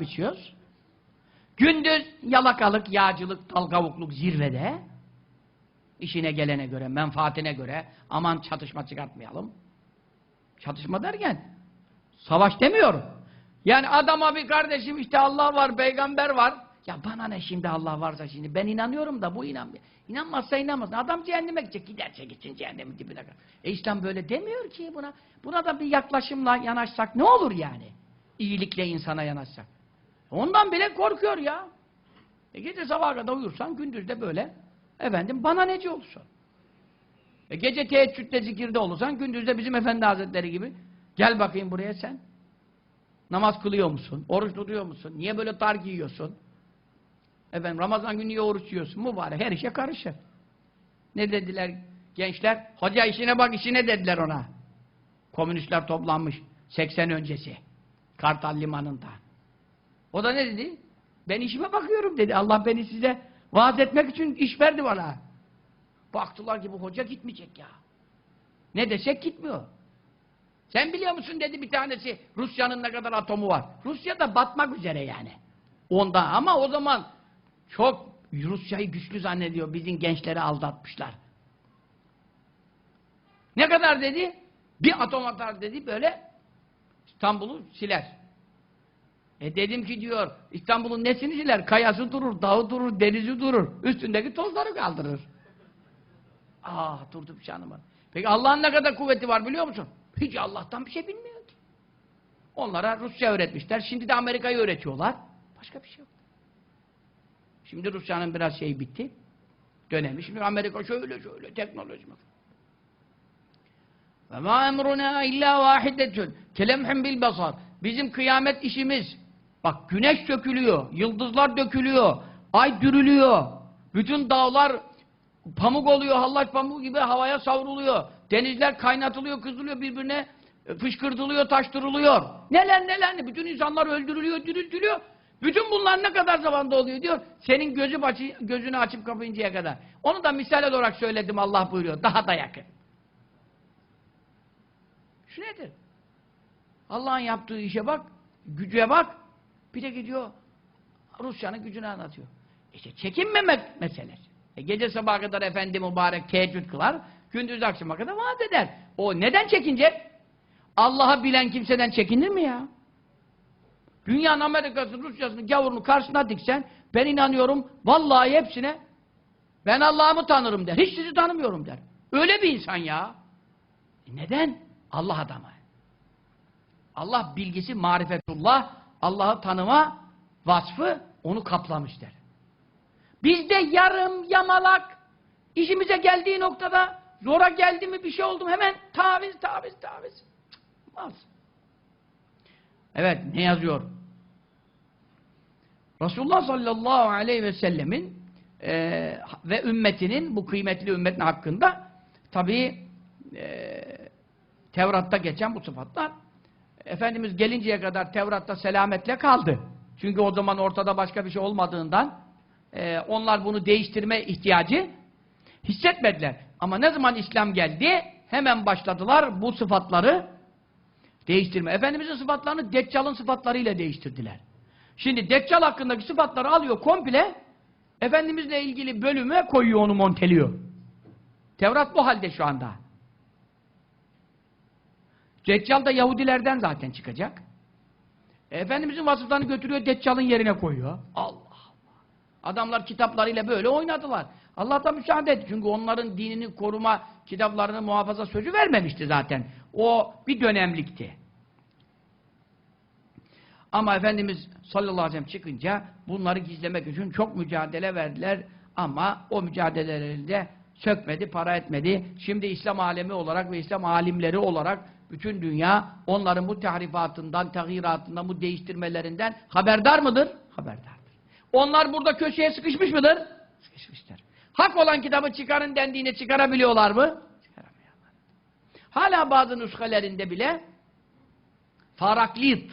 biçiyoruz. Gündüz yalakalık, yağcılık, dalgavukluk zirvede. İşine gelene göre, menfaatine göre aman çatışma çıkartmayalım. Çatışma derken savaş demiyorum. Yani adama bir kardeşim işte Allah var, peygamber var. Ya bana ne şimdi Allah varsa şimdi ben inanıyorum da bu inanmıyor. İnanmazsa inanmasın. Adam cehenneme gidecek. Giderse gitsin cehennemin dibine kadar. E İslam böyle demiyor ki buna. Buna da bir yaklaşımla yanaşsak ne olur yani? İyilikle insana yanaşsak. Ondan bile korkuyor ya. E gece sabaha kadar uyursan gündüz de böyle efendim bana neci olursun. E gece teheccüde zikirde olursan gündüz de bizim Efendi Hazretleri gibi gel bakayım buraya sen. Namaz kılıyor musun? Oruç tutuyor musun? Niye böyle tar giyiyorsun? Efendim Ramazan günü niye oruç yiyorsun? Mübarek her işe karışır. Ne dediler gençler? Hoca işine bak işine dediler ona. Komünistler toplanmış 80 öncesi. Kartal Limanı'nda. O da ne dedi? Ben işime bakıyorum dedi. Allah beni size vaat etmek için iş verdi bana. Baktılar ki bu hoca gitmeyecek ya. Ne desek gitmiyor. Sen biliyor musun dedi bir tanesi Rusya'nın ne kadar atomu var. Rusya da batmak üzere yani. Onda ama o zaman çok Rusya'yı güçlü zannediyor. Bizim gençleri aldatmışlar. Ne kadar dedi? Bir atom atar dedi böyle İstanbul'u siler. E dedim ki diyor İstanbul'un nesini siler? Kayası durur, dağı durur, denizi durur. Üstündeki tozları kaldırır. Ah durdum canıma. Peki Allah'ın ne kadar kuvveti var biliyor musun? Hiç Allah'tan bir şey bilmiyor ki. Onlara Rusya öğretmişler. Şimdi de Amerika'yı öğretiyorlar. Başka bir şey yok. Şimdi Rusya'nın biraz şeyi bitti. Dönemi. Şimdi Amerika şöyle şöyle teknoloji. Ve ma emruna illa vahidetun kelemhim bil basar. Bizim kıyamet işimiz. Bak güneş dökülüyor, yıldızlar dökülüyor, ay dürülüyor. Bütün dağlar pamuk oluyor, hallaç pamuğu gibi havaya savruluyor. Denizler kaynatılıyor, kızılıyor birbirine, e, fışkırtılıyor, taştırılıyor. Neler neler ne? Bütün insanlar öldürülüyor, diriltiliyor. Bütün bunlar ne kadar zamanda oluyor diyor. Senin gözü açı, gözünü açıp kapayıncaya kadar. Onu da misal olarak söyledim Allah buyuruyor. Daha da yakın. Şu nedir? Allah'ın yaptığı işe bak, gücüye bak. Bir de gidiyor Rusya'nın gücünü anlatıyor. İşte çekinmemek meselesi. E gece sabaha kadar efendi mübarek teheccüd kılar, gündüz akşama kadar vaat eder. O neden çekinecek? Allah'ı bilen kimseden çekinir mi ya? Dünyanın Amerika'sını, Rusya'sını, gavurunu karşısına diksen, ben inanıyorum, vallahi hepsine, ben Allah'ımı tanırım der. Hiç sizi tanımıyorum der. Öyle bir insan ya. E neden? Allah adamı. Allah bilgisi marifetullah, Allah'ı tanıma vasfı onu kaplamış der. Bizde yarım, yamalak, işimize geldiği noktada zora geldi mi bir şey oldu mu hemen taviz, taviz, taviz. Cık. Evet, ne yazıyor? Resulullah sallallahu aleyhi ve sellemin e, ve ümmetinin, bu kıymetli ümmetin hakkında tabii e, Tevrat'ta geçen bu sıfatlar Efendimiz gelinceye kadar Tevrat'ta selametle kaldı. Çünkü o zaman ortada başka bir şey olmadığından e, onlar bunu değiştirme ihtiyacı hissetmediler. Ama ne zaman İslam geldi hemen başladılar bu sıfatları değiştirme. Efendimizin sıfatlarını Deccal'ın sıfatlarıyla değiştirdiler. Şimdi Deccal hakkındaki sıfatları alıyor komple Efendimizle ilgili bölüme koyuyor onu monteliyor. Tevrat bu halde şu anda. Deccal da Yahudilerden zaten çıkacak. E, Efendimizin vasıflarını götürüyor, Deccal'ın yerine koyuyor. Allah Allah. Adamlar kitaplarıyla böyle oynadılar. Allah da müsaade etti. Çünkü onların dinini koruma, kitaplarını muhafaza sözü vermemişti zaten. O bir dönemlikti. Ama Efendimiz sallallahu aleyhi ve sellem çıkınca bunları gizlemek için çok mücadele verdiler. Ama o mücadelelerinde sökmedi, para etmedi. Şimdi İslam alemi olarak ve İslam alimleri olarak bütün dünya onların bu tahrifatından, taghiratından, bu değiştirmelerinden haberdar mıdır? Haberdardır. Onlar burada köşeye sıkışmış mıdır? Sıkışmışlar. Hak olan kitabı çıkarın dendiğinde çıkarabiliyorlar mı? Çıkaramıyorlar. Hala bazı nüshalerinde bile faraklit